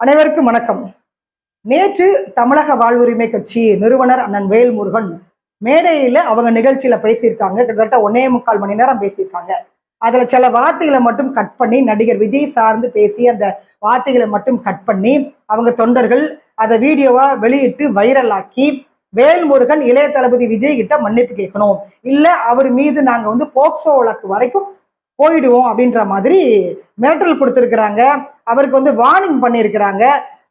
அனைவருக்கும் வணக்கம். நேற்று தமிழக வாழ்வுரிமை கட்சி நிறுவனர் அண்ணன் வேல்முருகன் மேடையில அவங்க நிகழ்ச்சியில பேசியிருக்காங்க. கிட்டத்தட்ட ஒன்னே முக்கால் மணி நேரம் பேசியிருக்காங்க. அதுல சில வார்த்தைகளை மட்டும் கட் பண்ணி நடிகர் விஜய் சார்ந்து பேசி அந்த வார்த்தைகளை மட்டும் கட் பண்ணி அவங்க தொண்டர்கள் அதை வீடியோவா வெளியிட்டு வைரலாக்கி வேல்முருகன் இளைய தளபதி விஜய் கிட்ட மன்னிப்பு கேட்கணும். இல்ல அவர் மீது நாங்க வந்து போக்சோ வழக்கு வரைக்கும் போயிடுவோம் அப்படின்ற மாதிரி மிரட்டல் கொடுத்திருக்கிறாங்க. அவருக்கு வந்து வார்னிங் பண்ணியிருக்கிறாங்க.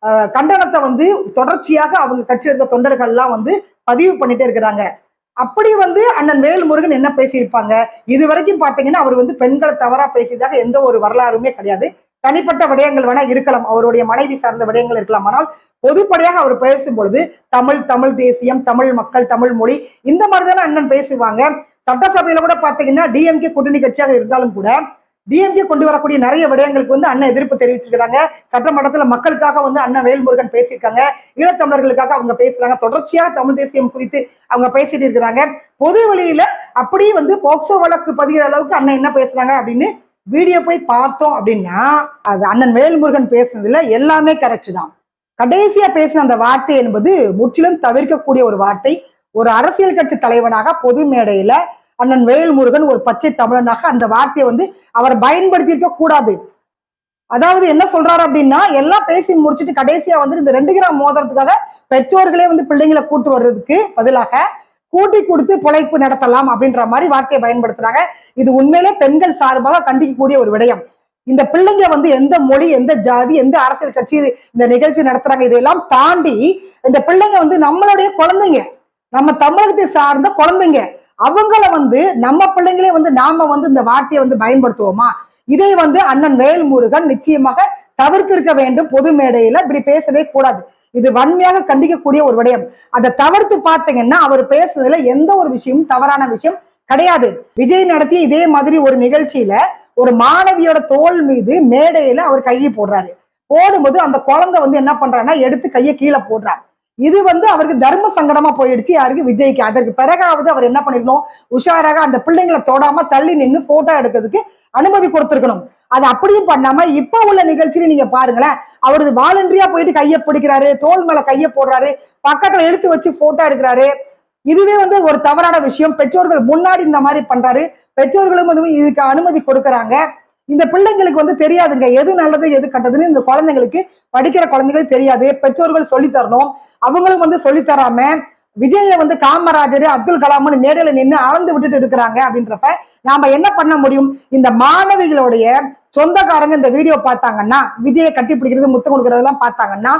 அஹ் கண்டனத்தை வந்து தொடர்ச்சியாக அவங்க கட்சி இருக்க தொண்டர்கள்லாம் வந்து பதிவு பண்ணிட்டே இருக்கிறாங்க. அப்படி வந்து அண்ணன் வேல்முருகன் என்ன பேசியிருப்பாங்க? இது வரைக்கும் பார்த்தீங்கன்னா அவர் வந்து பெண்களை தவறா பேசியதாக எந்த ஒரு வரலாறுமே கிடையாது. தனிப்பட்ட விடயங்கள் வேணா இருக்கலாம். அவருடைய மனைவி சார்ந்த விடயங்கள் இருக்கலாம். ஆனால் பொதுப்படையாக அவர் பேசும் பொழுது தமிழ் தமிழ் தேசியம் தமிழ் மக்கள் தமிழ் மொழி இந்த மாதிரி தானே அண்ணன் பேசுவாங்க. சட்டசபையில கூட பாத்தீங்கன்னா டிஎம்கே கூட்டணி கட்சியாக இருந்தாலும் கூட டிஎம்கே கொண்டு வரக்கூடிய நிறைய விடயங்களுக்கு வந்து அண்ணன் எதிர்ப்பு தெரிவிச்சிருக்காங்க சட்டமன்றத்துல மக்களுக்காக வந்து அண்ணன் வேல்முருகன் பேசியிருக்காங்க. ஈழத்தமிழர்களுக்காக அவங்க பேசுறாங்க. தொடர்ச்சியாக தமிழ் தேசியம் குறித்து அவங்க பேசிட்டு இருக்கிறாங்க. பொது வழியில அப்படியே வந்து போக்சோ வழக்கு பதிகிற அளவுக்கு அண்ணன் என்ன பேசுறாங்க அப்படின்னு வீடியோ போய் பார்த்தோம் அப்படின்னா அது அண்ணன் வேல்முருகன் பேசுனதுல எல்லாமே கரெக்ட் தான். கடைசியா பேசின அந்த வார்த்தை என்பது முற்றிலும் தவிர்க்கக்கூடிய ஒரு வார்த்தை. ஒரு அரசியல் கட்சி தலைவனாக பொது மேடையில அண்ணன் வேல்முருகன் ஒரு பச்சை தமிழனாக அந்த வார்த்தையை வந்து அவர் பயன்படுத்தி இருக்க கூடாது. அதாவது என்ன சொல்றாரு அப்படின்னா எல்லாம் பேசி முடிச்சுட்டு கடைசியா வந்து இந்த ரெண்டு கிராம் மோதிரத்துக்காக பெற்றோர்களே வந்து பிள்ளைங்களை கூட்டு வர்றதுக்கு பதிலாக கூட்டி கொடுத்து பிழைப்பு நடத்தலாம் அப்படின்ற மாதிரி வார்த்தையை பயன்படுத்துறாங்க. இது உண்மையிலே பெண்கள் சார்பாக கண்டிக்கக்கூடிய ஒரு விடயம். இந்த பிள்ளைங்க வந்து எந்த மொழி எந்த ஜாதி எந்த அரசியல் கட்சி இந்த நிகழ்ச்சி நடத்துறாங்க இதையெல்லாம் தாண்டி இந்த பிள்ளைங்க வந்து நம்மளுடைய குழந்தைங்க நம்ம தமிழகத்தை சார்ந்த குழந்தைங்க அவங்கள வந்து நம்ம பிள்ளைங்களே வந்து நாம வந்து இந்த வார்த்தையை வந்து பயன்படுத்துவோமா? இதை வந்து அண்ணன் வேல்முருகன் நிச்சயமாக தவிர்த்திருக்க வேண்டும் பொது மேடையில. இப்படி பேசவே கூடாது. இது வன்மையாக கண்டிக்கக்கூடிய ஒரு விடயம். அதை தவிர்த்து பார்த்தீங்கன்னா அவர் பேசுறதுல எந்த ஒரு விஷயமும் தவறான விஷயம் கிடையாது. விஜய் நடத்திய இதே மாதிரி ஒரு நிகழ்ச்சியில ஒரு மாணவியோட தோல் மீது மேடையில அவர் கையை போடுறாரு. போடும்போது அந்த குழந்தை வந்து என்ன பண்றாருன்னா எடுத்து கையை கீழே போடுறாரு. இது வந்து அவருக்கு தர்ம சங்கடமா போயிடுச்சு. யாருக்கு? விஜய்க்கு. அதற்கு பிறகாவது அவர் என்ன பண்ணிருக்கணும்? உஷாராக அந்த பிள்ளைங்களை தொடாம தள்ளி நின்று போட்டோ எடுக்கிறதுக்கு அனுமதி கொடுத்துருக்கணும். அது அப்படியும் பண்ணாம இப்ப உள்ள நிகழ்ச்சியில நீங்க பாருங்களேன். அவரது வாலண்டரியா போயிட்டு கையை பிடிக்கிறாரு தோல் மேல கையை போடுறாரு பக்கத்துல எடுத்து வச்சு போட்டோ எடுக்கிறாரு. இதுவே வந்து ஒரு தவறான விஷயம். பெற்றோர்கள் முன்னாடி இந்த மாதிரி பண்றாரு. பெற்றோர்களும் இதுக்கு அனுமதி கொடுக்கறாங்க. இந்த பிள்ளைங்களுக்கு வந்து தெரியாதுங்க. எது நல்லது எது கட்டதுன்னு இந்த குழந்தைங்களுக்கு படிக்கிற குழந்தைகள் தெரியாது. பெற்றோர்கள் சொல்லி தரணும். அவங்களும் வந்து சொல்லி தராம விஜய வந்து காமராஜர் அப்துல் கலாம்னு மேடையில நின்று அளந்து விட்டுட்டு இருக்கிறாங்க அப்படின்றப்ப நாம என்ன பண்ண முடியும்? இந்த மாணவிகளுடைய சொந்தக்காரங்க இந்த வீடியோ பார்த்தாங்கன்னா விஜயை கட்டி பிடிக்கிறது முத்தம் கொடுக்கறதெல்லாம் பார்த்தாங்கன்னா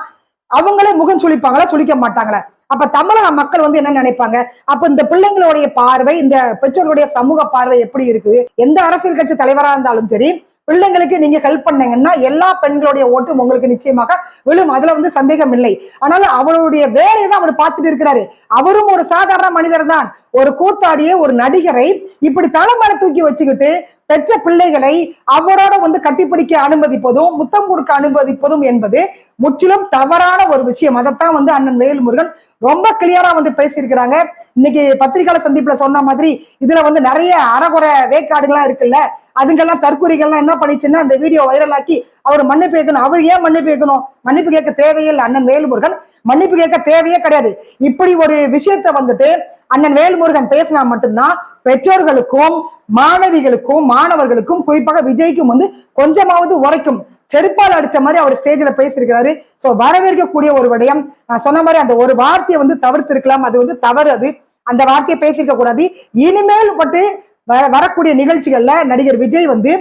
அவங்களே முகம் சுழிப்பாங்களா சுழிக்க மாட்டாங்களா? அப்ப தமிழக மக்கள் வந்து என்ன நினைப்பாங்க? அப்ப இந்த பிள்ளைங்களுடைய பார்வை இந்த பெற்றோர்களுடைய சமூக பார்வை எப்படி இருக்குது? எந்த அரசியல் கட்சி தலைவரா இருந்தாலும் சரி பிள்ளைங்களுக்கு நீங்க ஹெல்ப் பண்ணீங்கன்னா எல்லா பெண்களுடைய ஓட்டும் உங்களுக்கு நிச்சயமாக விழும். அதுல வந்து சந்தேகம் இல்லை. ஆனாலும் அவருடைய வேலையை தான் அவர் பார்த்துட்டு இருக்கிறாரு. அவரும் ஒரு சாதாரண மனிதர் தான் ஒரு கூத்தாடியே ஒரு நடிகரை இப்படி தலைமறை தூக்கி வச்சுக்கிட்டு பெற்ற பிள்ளைகளை அவரோட வந்து கட்டிப்பிடிக்க அனுமதிப்பதும் முத்தம் கொடுக்க அனுமதிப்பதும் என்பது முற்றிலும் தவறான ஒரு விஷயம். அதைத்தான் வந்து அண்ணன் வேல்முருகன் ரொம்ப கிளியரா வந்து பேசியிருக்கிறாங்க. இன்னைக்கு பத்திரிகையாளர் சந்திப்புல சொன்ன மாதிரி இதுல வந்து நிறைய அறகுறை வேக்காடுகள்லாம் இருக்குல்ல? அதுங்கெல்லாம் தற்கொலைகள்லாம் என்ன பண்ணிச்சுன்னா அந்த வீடியோ வைரல் ஆக்கி அவர் மன்னிப்பு கேட்கணும். அவர் ஏன் மன்னிப்பு கேட்கணும்? மன்னிப்பு கேட்க தேவையே இல்லை அண்ணன் வேல்முருகன். மன்னிப்பு கேட்க தேவையே கிடையாது. இப்படி ஒரு விஷயத்த வந்துட்டு அண்ணன் வேல்முருகன் பேசினா மட்டும்தான் பெற்றோர்களுக்கும் மாணவிகளுக்கும் மாணவர்களுக்கும் குறிப்பாக விஜய்க்கும் வந்து கொஞ்சமாவது உரைக்கும். செருப்பால் அடிச்ச மாதிரி அவர் ஸ்டேஜ்ல பேசியிருக்கிறாரு. சோ வரவேற்கக்கூடிய ஒரு விடயம். நான் சொன்ன மாதிரி அந்த ஒரு வார்த்தையை வந்து தவிர்த்து இருக்கலாம் அது வந்து தவறு அது. அந்த வார்த்தையை பேசியிருக்க கூடாது. இனிமேல் பட்டு வ- வரக்கூடிய நிகழ்ச்சிகள்ல நடிகர் விஜய் வந்து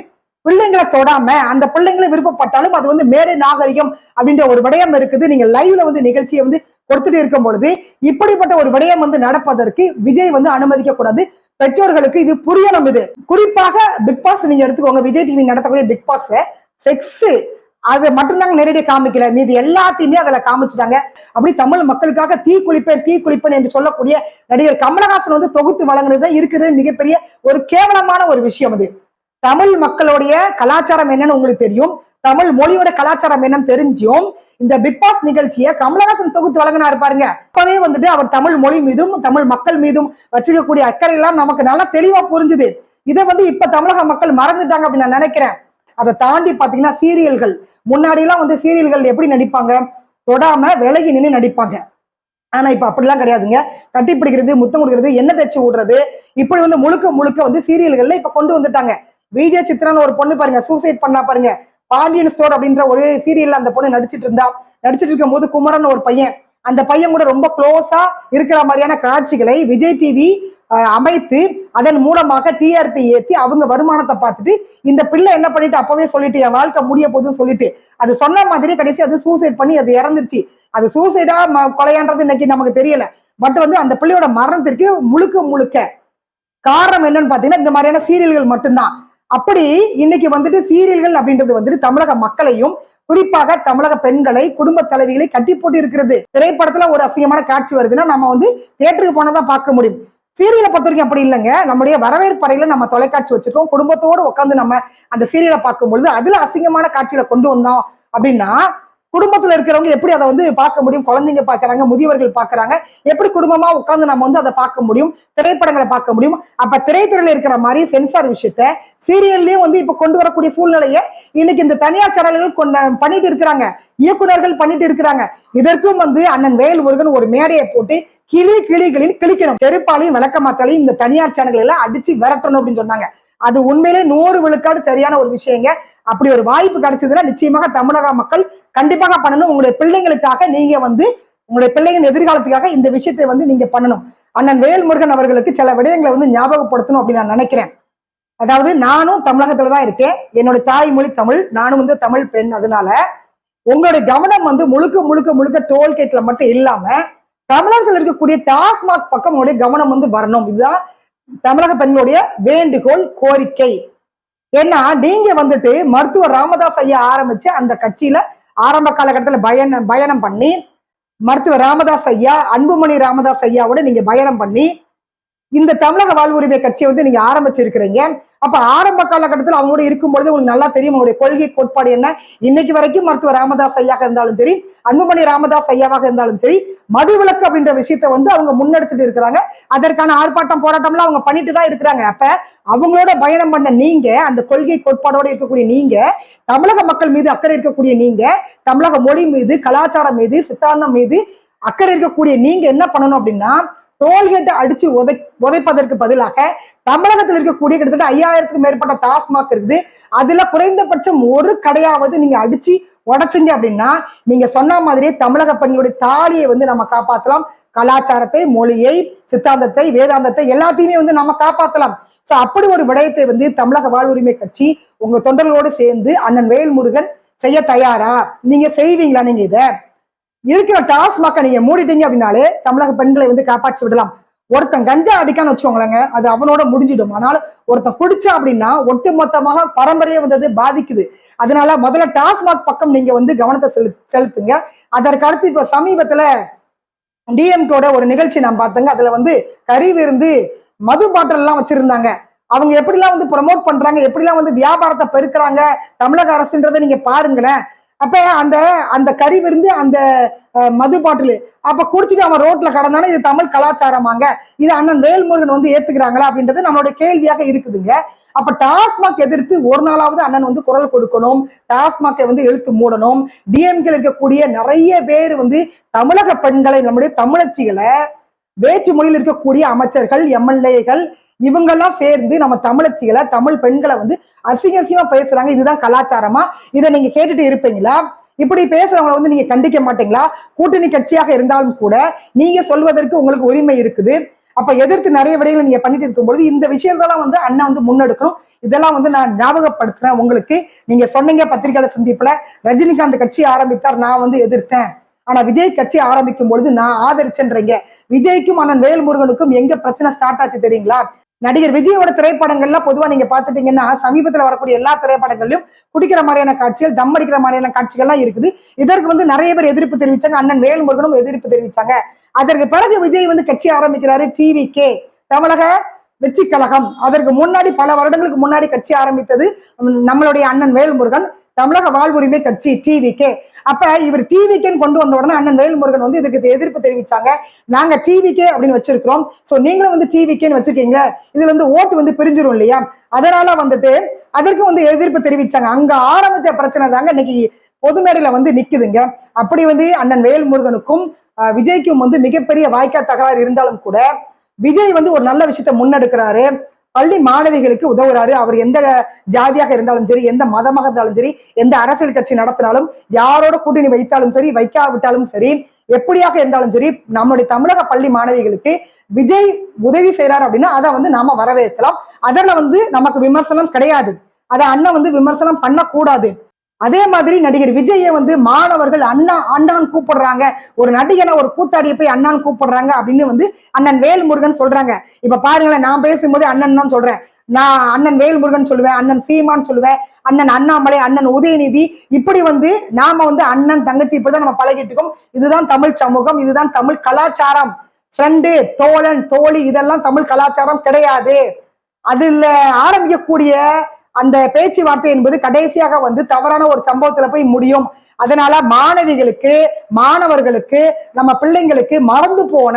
பிள்ளைங்களை தொடாம அந்த பிள்ளைங்களை விருப்பப்பட்டாலும் அது வந்து மேடை நாகரிகம் அப்படின்ற ஒரு விடயம் இருக்குது. நீங்க லைவ்ல வந்து நிகழ்ச்சியை வந்து கொடுத்துட்டு இருக்கும் பொழுது இப்படிப்பட்ட ஒரு விடயம் வந்து நடப்பதற்கு விஜய் வந்து அனுமதிக்க கூடாது பெற்றோர்களுக்கு இது புரியணும் இது. குறிப்பாக பிக் பாஸ் நீங்க எடுத்துக்கோங்க. விஜய் டிவி நடத்தக்கூடிய பிக் பாஸ் செக்ஸ் அது மட்டும்தாங்க நேரடியாக காமிக்கல. மீது எல்லாத்தையுமே அதுல காமிச்சிட்டாங்க. அப்படி தமிழ் மக்களுக்காக தீ குளிப்பேன் தீ குளிப்பேன் என்று சொல்லக்கூடிய நடிகர் கமலஹாசன் வந்து தொகுத்து வழங்குறது தான் இருக்கிறது மிகப்பெரிய ஒரு கேவலமான ஒரு விஷயம் அது. தமிழ் மக்களுடைய கலாச்சாரம் என்னன்னு உங்களுக்கு தெரியும். தமிழ் மொழியோட கலாச்சாரம் என்னன்னு தெரிஞ்சும் இந்த பிக் பாஸ் நிகழ்ச்சியை கமலஹாசன் தொகுத்து வழங்கினாரு பாருங்க. அப்பவே வந்துட்டு அவர் தமிழ் மொழி மீதும் தமிழ் மக்கள் மீதும் வச்சிருக்கக்கூடிய அக்கறை எல்லாம் நமக்கு நல்லா தெளிவா புரிஞ்சுது. இதை வந்து இப்ப தமிழக மக்கள் மறந்துட்டாங்க அப்படின்னு நான் நினைக்கிறேன். அதை தாண்டி பாத்தீங்கன்னா சீரியல்கள். முன்னாடி எல்லாம் வந்து சீரியல்கள் எப்படி நடிப்பாங்க? தொடாம விலகி நின்று நடிப்பாங்க. ஆனா இப்ப அப்படிலாம் கிடையாதுங்க. கட்டி பிடிக்கிறது முத்தம் கொடுக்கறது எண்ணெய் தச்சு விடுறது இப்படி வந்து முழுக்க முழுக்க வந்து சீரியல்கள்ல இப்ப கொண்டு வந்துட்டாங்க. விஜய் சித்ரான்னு ஒரு பொண்ணு பாருங்க சூசைட் பண்ணா பாருங்க. பாண்டியன் ஸ்டோர் அப்படின்ற ஒரு சீரியல்ல அந்த பொண்ணு நடிச்சிட்டு இருந்தா நடிச்சிட்டு இருக்கும் போது குமரன் ஒரு பையன். அந்த பையன் கூட ரொம்ப க்ளோஸா இருக்கிற மாதிரியான காட்சிகளை விஜய் டிவி அமைத்து அதன் மூலமாக டிஆர்பி ஏத்தி அவங்க வருமானத்தை பார்த்துட்டு இந்த பிள்ளை என்ன பண்ணிட்டு அப்பவே சொல்லிட்டு என் வாழ்க்கை முடிய போதுன்னு சொல்லிட்டு அது சொன்ன மாதிரி கடைசி அது சூசைட் பண்ணி அது இறந்துருச்சு. அது சூசைடா கொலையான்றது இன்னைக்கு நமக்கு தெரியல. பட் வந்து அந்த பிள்ளையோட மரணத்திற்கு முழுக்க முழுக்க காரணம் என்னன்னு பாத்தீங்கன்னா இந்த மாதிரியான சீரியல்கள் மட்டும்தான். அப்படி இன்னைக்கு வந்துட்டு சீரியல்கள் அப்படின்றது வந்துட்டு தமிழக மக்களையும் குறிப்பாக தமிழக பெண்களை குடும்ப தலைவிகளை கட்டி போட்டு இருக்கிறது. திரைப்படத்துல ஒரு அசிங்கமான காட்சி வருதுன்னா நம்ம வந்து தேட்டருக்கு போனதான் பார்க்க முடியும். சீரியலை பொறுத்த வரைக்கும் அப்படி இல்லைங்க. நம்முடைய வரவேற்பறையில நம்ம தொலைக்காட்சி வச்சிருக்கோம். குடும்பத்தோடு உட்காந்து நம்ம அந்த சீரியலை பார்க்கும் பொழுது அதுல அசிங்கமான காட்சியில கொண்டு வந்தோம் அப்படின்னா குடும்பத்துல இருக்கிறவங்க எப்படி அதை வந்து பார்க்க முடியும்? குழந்தைங்க பாக்குறாங்க முதியவர்கள் பாக்குறாங்க எப்படி குடும்பமா உட்கார்ந்து நம்ம வந்து அதை பார்க்க முடியும்? திரைப்படங்களை பார்க்க முடியும். அப்ப திரைத்துறையில இருக்கிற மாதிரி சென்சார் விஷயத்த சீரியல்லயும் வந்து இப்ப கொண்டு வரக்கூடிய சூழ்நிலையை இன்னைக்கு இந்த தனியார் சேனல்கள் கொண்ட பண்ணிட்டு இருக்கிறாங்க. இயக்குனர்கள் பண்ணிட்டு இருக்கிறாங்க. இதற்கும் வந்து அண்ணன் வேல் முருகன் ஒரு மேடையை போட்டு கிளி கிளிகளின் கிளிக்கணும். செருப்பாலையும் விளக்கமாத்தாலையும் இந்த தனியார் சேனல்கள் எல்லாம் அடிச்சு விரட்டணும் அப்படின்னு சொன்னாங்க. அது உண்மையிலே நூறு விழுக்காடு சரியான ஒரு விஷயங்க. அப்படி ஒரு வாய்ப்பு கிடைச்சதுன்னா நிச்சயமாக தமிழக மக்கள் கண்டிப்பாக பண்ணணும். உங்களுடைய பிள்ளைங்களுக்காக நீங்க வந்து உங்களுடைய பிள்ளைங்க எதிர்காலத்துக்காக இந்த விஷயத்தை வந்து நீங்க பண்ணணும். அண்ணன் வேல்முருகன் அவர்களுக்கு சில விடயங்களை வந்து ஞாபகப்படுத்தணும் அப்படின்னு நான் நினைக்கிறேன். அதாவது நானும் தமிழகத்துல தான் இருக்கேன். என்னோட தாய்மொழி தமிழ் நானும் வந்து தமிழ் பெண். அதனால உங்களுடைய கவனம் வந்து முழுக்க முழுக்க முழுக்க டோல்கேட்ல மட்டும் இல்லாம தமிழகத்தில் இருக்கக்கூடிய டாஸ்மாக் பக்கம் உங்களுடைய கவனம் வந்து வரணும். இதுதான் தமிழக பெண்களுடைய வேண்டுகோள் கோரிக்கை. ஏன்னா நீங்க வந்துட்டு மருத்துவர் ராமதாஸ் ஐயா ஆரம்பிச்சு அந்த கட்சியில ஆரம்ப காலகட்டத்தில் பயணம் பயணம் பண்ணி மருத்துவர் ராமதாஸ் ஐயா அன்புமணி ராமதாஸ் ஐயாவோட நீங்க பயணம் பண்ணி இந்த தமிழக வாழ்வுரிமை கட்சியை வந்து நீங்க ஆரம்பிச்சிருக்கிறீங்க. அப்ப ஆரம்ப காலகட்டத்தில் அவங்களோட இருக்கும்பொழுது உங்களுக்கு நல்லா தெரியும் அவங்களுடைய கொள்கை கோட்பாடு என்ன? இன்னைக்கு வரைக்கும் மருத்துவர் ராமதாஸ் ஐயாக இருந்தாலும் சரி அன்புமணி ராமதாஸ் ஐயாவாக இருந்தாலும் சரி மதுவிலக்கு அப்படின்ற விஷயத்த வந்து அவங்க முன்னெடுத்துட்டு இருக்கிறாங்க. அதற்கான ஆர்ப்பாட்டம் போராட்டம்லாம் அவங்க பண்ணிட்டு தான் இருக்கிறாங்க. அப்ப அவங்களோட பயணம் பண்ண நீங்க அந்த கொள்கை கோட்பாடோட இருக்கக்கூடிய நீங்க தமிழக மக்கள் மீது அக்கறை இருக்கக்கூடிய நீங்க தமிழக மொழி மீது கலாச்சாரம் மீது சித்தாந்தம் மீது அக்கறை இருக்கக்கூடிய நீங்க என்ன பண்ணணும் அப்படின்னா டோல்கேட்டை அடிச்சு உதை உதைப்பதற்கு பதிலாக தமிழகத்தில் இருக்கக்கூடிய கிட்டத்தட்ட ஐயாயிரத்துக்கு மேற்பட்ட டாஸ்மாக் இருக்குது. அதுல குறைந்தபட்சம் ஒரு கடையாவது நீங்க அடிச்சு உடச்சிங்க அப்படின்னா நீங்க சொன்ன மாதிரியே தமிழக பெண்களுடைய தாலியை வந்து நம்ம காப்பாற்றலாம் கலாச்சாரத்தை மொழியை சித்தாந்தத்தை வேதாந்தத்தை எல்லாத்தையுமே வந்து நம்ம காப்பாற்றலாம் சோ அப்படி ஒரு விடயத்தை வந்து தமிழக வாழ்வுரிமை கட்சி உங்க தொண்டர்களோடு சேர்ந்து அண்ணன் வேல்முருகன் செய்ய தயாரா? நீங்க செய்வீங்களா நீங்க இத? இருக்கிற டாஸ்மாக நீங்க மூடிட்டீங்க அப்படின்னாலே தமிழக பெண்களை வந்து காப்பாற்றி விடலாம். ஒருத்தன் கஞ்சா அடிக்கான்னு வச்சுக்கோங்களேங்க அது அவனோட முடிஞ்சிடும். அதனால ஒருத்தன் குடிச்சா அப்படின்னா ஒட்டுமொத்தமாக பரம்பரையை பரம்பரையே வந்து பாதிக்குது. அதனால முதல்ல டாஸ்மாக் பக்கம் நீங்க வந்து கவனத்தை செலு செலுத்துங்க. அதற்கடுத்து இப்ப சமீபத்துல டிஎம்கோட ஒரு நிகழ்ச்சி நான் பார்த்தேங்க. அதுல வந்து கறி விருந்து மது பாட்டில் எல்லாம் வச்சிருந்தாங்க. அவங்க எப்படிலாம் வந்து ப்ரமோட் பண்றாங்க எப்படிலாம் வந்து வியாபாரத்தை பெருக்கிறாங்க தமிழக அரசுன்றதை நீங்க பாருங்களேன். அப்ப அந்த அந்த கறி விருந்து அந்த மது பாட்டில். அப்ப குடிச்சிட்டு அவன் ரோட்ல கடந்தானே இது தமிழ் கலாச்சாரமாங்க. இது அண்ணன் வேல்முருகன் வந்து ஏத்துக்கிறாங்களா அப்படின்றது நம்மளோட கேள்வியாக இருக்குதுங்க. அப்ப டாஸ்மாக் எதிர்த்து ஒரு நாளாவது அண்ணன் வந்து குரல் கொடுக்கணும். டாஸ்மாக்கை வந்து எழுத்து மூடணும். டிஎம்கே இருக்கக்கூடிய நிறைய பேர் வந்து தமிழக பெண்களை நம்முடைய தமிழச்சிகளை வேற்று மொழியில் இருக்கக்கூடிய அமைச்சர்கள் எம்எல்ஏகள் இவங்கெல்லாம் சேர்ந்து நம்ம தமிழச்சிகளை தமிழ் பெண்களை வந்து அசிங்க அசிங்கமா பேசுறாங்க. இதுதான் கலாச்சாரமா? இதை நீங்க கேட்டுட்டு இருப்பீங்களா? இப்படி பேசுறவங்களை வந்து நீங்க கண்டிக்க மாட்டீங்களா? கூட்டணி கட்சியாக இருந்தாலும் கூட நீங்க சொல்வதற்கு உங்களுக்கு உரிமை இருக்குது. அப்ப எதிர்த்து நிறைய விடைகளை நீங்க பண்ணிட்டு இருக்கும்பொழுது இந்த விஷயத்தெல்லாம் வந்து அண்ணன் வந்து முன்னெடுக்கணும். இதெல்லாம் வந்து நான் ஞாபகப்படுத்துறேன் உங்களுக்கு. நீங்க சொன்னீங்க பத்திரிகையாளர் சந்திப்புல ரஜினிகாந்த் கட்சி ஆரம்பித்தார் நான் வந்து எதிர்த்தேன். ஆனா விஜய் கட்சி ஆரம்பிக்கும் பொழுது நான் ஆதரிச்சேன்றீங்க. விஜய்க்கும் அண்ணன் வேல்முருகனுக்கும் எங்க பிரச்சனை ஸ்டார்ட் ஆச்சு தெரியுங்களா? நடிகர் விஜயோட திரைப்படங்கள்லாம் பொதுவா நீங்க பாத்துட்டீங்கன்னா சமீபத்துல வரக்கூடிய எல்லா திரைப்படங்களையும் குடிக்கிற மாதிரியான காட்சிகள் தம் அடிக்கிற மாதிரியான காட்சிகள்லாம் இருக்குது. இதற்கு வந்து நிறைய பேர் எதிர்ப்பு தெரிவிச்சாங்க. அண்ணன் வேல்முருகனும் எதிர்ப்பு தெரிவிச்சாங்க. அதற்கு பிறகு விஜய் வந்து கட்சி ஆரம்பிக்கிறாரு டிவி கே தமிழக வெற்றி கழகம். அதற்கு முன்னாடி பல வருடங்களுக்கு முன்னாடி கட்சி ஆரம்பித்தது நம்மளுடைய அண்ணன் வேல்முருகன். தமிழக வாழ்வுரிமை கட்சி டிவி கே அப்ப இவர் டிவிக்கேன்னு கொண்டு வந்த உடனே அண்ணன் வேல்முருகன் வந்து இதுக்கு எதிர்ப்பு தெரிவிச்சாங்க. நாங்க டிவிக்கே அப்படின்னு வச்சிருக்கிறோம். சோ நீங்களும் வந்து டிவிக்கேன்னு வச்சிருக்கீங்க இதுல வந்து ஓட்டு வந்து பிரிஞ்சிரும் இல்லையா? அதனால வந்துட்டு அதற்கு வந்து எதிர்ப்பு தெரிவிச்சாங்க. அங்க ஆரம்பிச்ச பிரச்சனை தாங்க இன்னைக்கு பொது மேடையில வந்து நிக்குதுங்க. அப்படி வந்து அண்ணன் வேல்முருகனுக்கும் அஹ், விஜய்க்கும் வந்து மிகப்பெரிய வாய்க்கா தகராறு இருந்தாலும் கூட விஜய் வந்து ஒரு நல்ல விஷயத்த முன்னெடுக்கிறாரு. பள்ளி மாணவிகளுக்கு உதவுறாரு. அவர் எந்த ஜாதியாக இருந்தாலும் சரி எந்த மதமாக இருந்தாலும் சரி எந்த அரசியல் கட்சி நடத்தினாலும் யாரோட கூட்டணி வைத்தாலும் சரி வைக்காவிட்டாலும் சரி எப்படியாக இருந்தாலும் சரி நம்முடைய தமிழக பள்ளி மாணவிகளுக்கு விஜய் உதவி செய்யறாரு அப்படின்னா அதை வந்து நாம வரவேற்கலாம். அதில் வந்து நமக்கு விமர்சனம் கிடையாது. அதை அண்ணன் வந்து விமர்சனம் பண்ணக்கூடாது. அதே மாதிரி நடிகர் விஜயை வந்து மாணவர்கள் அண்ணா அண்ணான் கூப்பிடுறாங்க. ஒரு நடிகனை ஒரு கூத்தாடியை போய் அண்ணான் கூப்பிடுறாங்க அப்படின்னு வந்து அண்ணன் வேல்முருகன் சொல்றாங்க. இப்ப பாருங்களேன் நான் பேசும்போது அண்ணன் தான் சொல்றேன். நான் அண்ணன் வேல்முருகன் சொல்லுவேன் அண்ணன் சீமான் சொல்லுவேன் அண்ணன் அண்ணாமலை அண்ணன் உதயநிதி. இப்படி வந்து நாம வந்து அண்ணன் தங்கச்சி இப்படிதான் நம்ம பழகிட்டு இருக்கோம். இதுதான் தமிழ் சமூகம் இதுதான் தமிழ் கலாச்சாரம். ஃப்ரெண்டு தோழன் தோழி இதெல்லாம் தமிழ் கலாச்சாரம் கிடையாது. அதுல ஆரம்பிக்கக்கூடிய அந்த பேச்சுவார்த்தை என்பது கடைசியாக வந்து தவறான ஒரு சம்பவத்துல போய் முடியும். அதனால மாணவிகளுக்கு மாணவர்களுக்கு நம்ம பிள்ளைங்களுக்கு மறந்து போன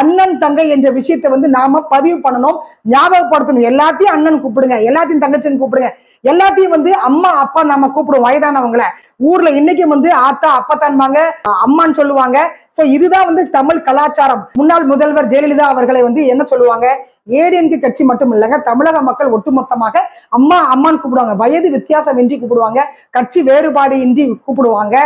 அண்ணன் தங்கை என்ற விஷயத்தை வந்து நாம பதிவு பண்ணணும் ஞாபகப்படுத்தணும். எல்லாத்தையும் அண்ணன் கூப்பிடுங்க. எல்லாத்தையும் தங்கச்சின்னு கூப்பிடுங்க. எல்லாத்தையும் வந்து அம்மா அப்பா நம்ம கூப்பிடுவோம். வயதானவங்கள. ஊர்ல இன்னைக்கும் வந்து ஆத்தா அப்பத்தான்பாங்க. அம்மான்னு சொல்லுவாங்க. சோ இதுதான் வந்து தமிழ் கலாச்சாரம். முன்னாள் முதல்வர் ஜெயலலிதா அவர்களை வந்து என்ன சொல்லுவாங்க? ஏடிஎம்கே கட்சி மட்டும் இல்லைங்க தமிழக மக்கள் ஒட்டுமொத்தமாக அம்மா அம்மான்னு கூப்பிடுவாங்க. வயது வித்தியாசம் இன்றி கூப்பிடுவாங்க. கட்சி வேறுபாடு இன்றி கூப்பிடுவாங்க.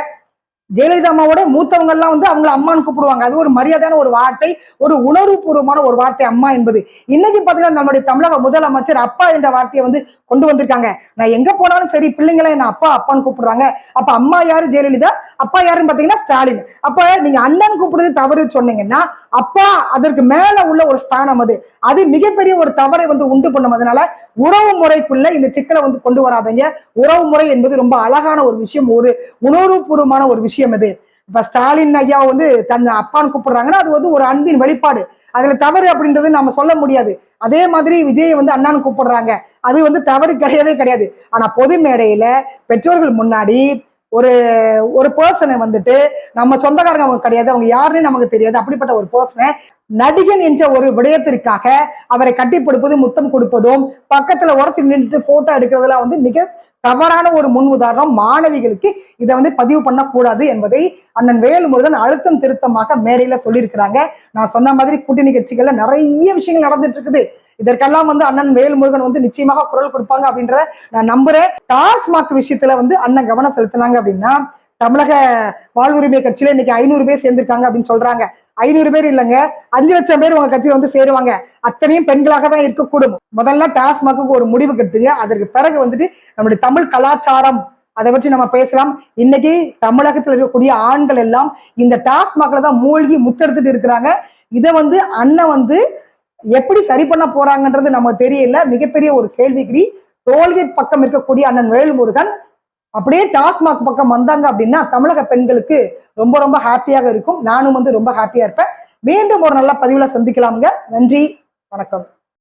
ஜெயலலிதா அம்மாவோட மூத்தவங்க எல்லாம் வந்து அவங்கள அம்மான்னு கூப்பிடுவாங்க. அது ஒரு மரியாதையான ஒரு வார்த்தை ஒரு உணர்வுபூர்வமான ஒரு வார்த்தை அம்மா என்பது. இன்னைக்கு பாத்தீங்கன்னா நம்மளுடைய தமிழக முதலமைச்சர் அப்பா என்ற வார்த்தையை வந்து கொண்டு வந்திருக்காங்க. நான் எங்க போனாலும் சரி பிள்ளைங்களை என்ன அப்பா அப்பான்னு கூப்பிடுறாங்க. அப்ப அம்மா யாரு ஜெயலலிதா? அப்பா யாருன்னு பாத்தீங்கன்னா ஸ்டாலின். அப்ப நீங்க அண்ணன் கூப்பிடுறது தவறு சொன்னீங்கன்னா அப்பா அதற்கு மேல உள்ள ஒரு ஸ்தானம் அது. அது மிகப்பெரிய ஒரு தவறை வந்து உண்டு பண்ணும். அதனால உறவு முறைக்குள்ள இந்த சிக்கலை வந்து கொண்டு வராதீங்க. உறவு முறை என்பது ரொம்ப அழகான ஒரு விஷயம். ஒரு உணர்வுபூர்வமான ஒரு விஷயம் இது இப்ப ஸ்டாலின் ஐயா வந்து தன் அப்பான்னு கூப்பிடுறாங்கன்னா அது வந்து ஒரு அன்பின் வெளிப்பாடு. அதுல தவறு அப்படின்றது நம்ம சொல்ல முடியாது. அதே மாதிரி விஜயை வந்து அண்ணான்னு கூப்பிடுறாங்க. அது வந்து தவறு கிடையவே கிடையாது. ஆனா பொது மேடையில பெற்றோர்கள் முன்னாடி ஒரு ஒரு பர்சனை வந்துட்டு நம்ம சொந்தக்காரங்க அவங்க கிடையாது அவங்க யாருன்னு நமக்கு தெரியாது. அப்படிப்பட்ட ஒரு பர்சனை நடிகன் என்ற ஒரு விடயத்திற்காக அவரை கட்டி கொடுப்பதும் முத்தம் கொடுப்பதும் பக்கத்துல உரசி நின்றுட்டு போட்டோ எடுக்கிறதுலாம் வந்து மிக தவறான ஒரு முன் உதாரணம். மாணவிகளுக்கு இதை வந்து பதிவு பண்ணக்கூடாது என்பதை அண்ணன் வேலுமுருகன் அழுத்தம் திருத்தமாக மேடையில சொல்லியிருக்கிறாங்க. நான் சொன்ன மாதிரி கூட்டணி கட்சிகள்ல நிறைய விஷயங்கள் நடந்துட்டு இருக்குது. இதற்கெல்லாம் வந்து அண்ணன் வேல்முருகன் வந்து நிச்சயமாக குரல் கொடுப்பாங்க அப்படின்ற நான் நம்புறேன். டாஸ்மாக் விஷயத்துல வந்து அண்ணன் கவனம் செலுத்தினாங்க அப்படின்னா தமிழக வாழ்வுரிமை கட்சியில இன்னைக்கு ஐநூறு பேர் சேர்ந்திருக்காங்க அப்படின்னு சொல்றாங்க. ஐநூறு பேர் இல்லைங்க அஞ்சு லட்சம் பேர் உங்க கட்சியில வந்து சேருவாங்க. அத்தனையும் பெண்களாக தான் இருக்கக்கூடும். முதல்ல டாஸ்மாக்கு ஒரு முடிவு கட்டுங்க. அதற்கு பிறகு வந்துட்டு நம்முடைய தமிழ் கலாச்சாரம் அதை பற்றி நம்ம பேசலாம். இன்னைக்கு தமிழகத்தில் இருக்கக்கூடிய ஆண்கள் எல்லாம் இந்த டாஸ்மாக்ல தான் மூழ்கி முத்தெடுத்துட்டு இருக்கிறாங்க. இதை வந்து அண்ணன் வந்து எப்படி சரி பண்ண போறாங்கன்றது நமக்கு தெரியல. மிகப்பெரிய ஒரு கேள்விக்குறி. டோல்கேட் பக்கம் இருக்கக்கூடிய அண்ணன் வேல்முருகன் அப்படியே டாஸ்மாக் பக்கம் வந்தாங்க அப்படின்னா தமிழக பெண்களுக்கு ரொம்ப ரொம்ப ஹாப்பியாக இருக்கும். நானும் வந்து ரொம்ப ஹாப்பியா இருப்பேன். மீண்டும் ஒரு நல்ல பதிவுல சந்திக்கலாமுங்க. நன்றி. வணக்கம்.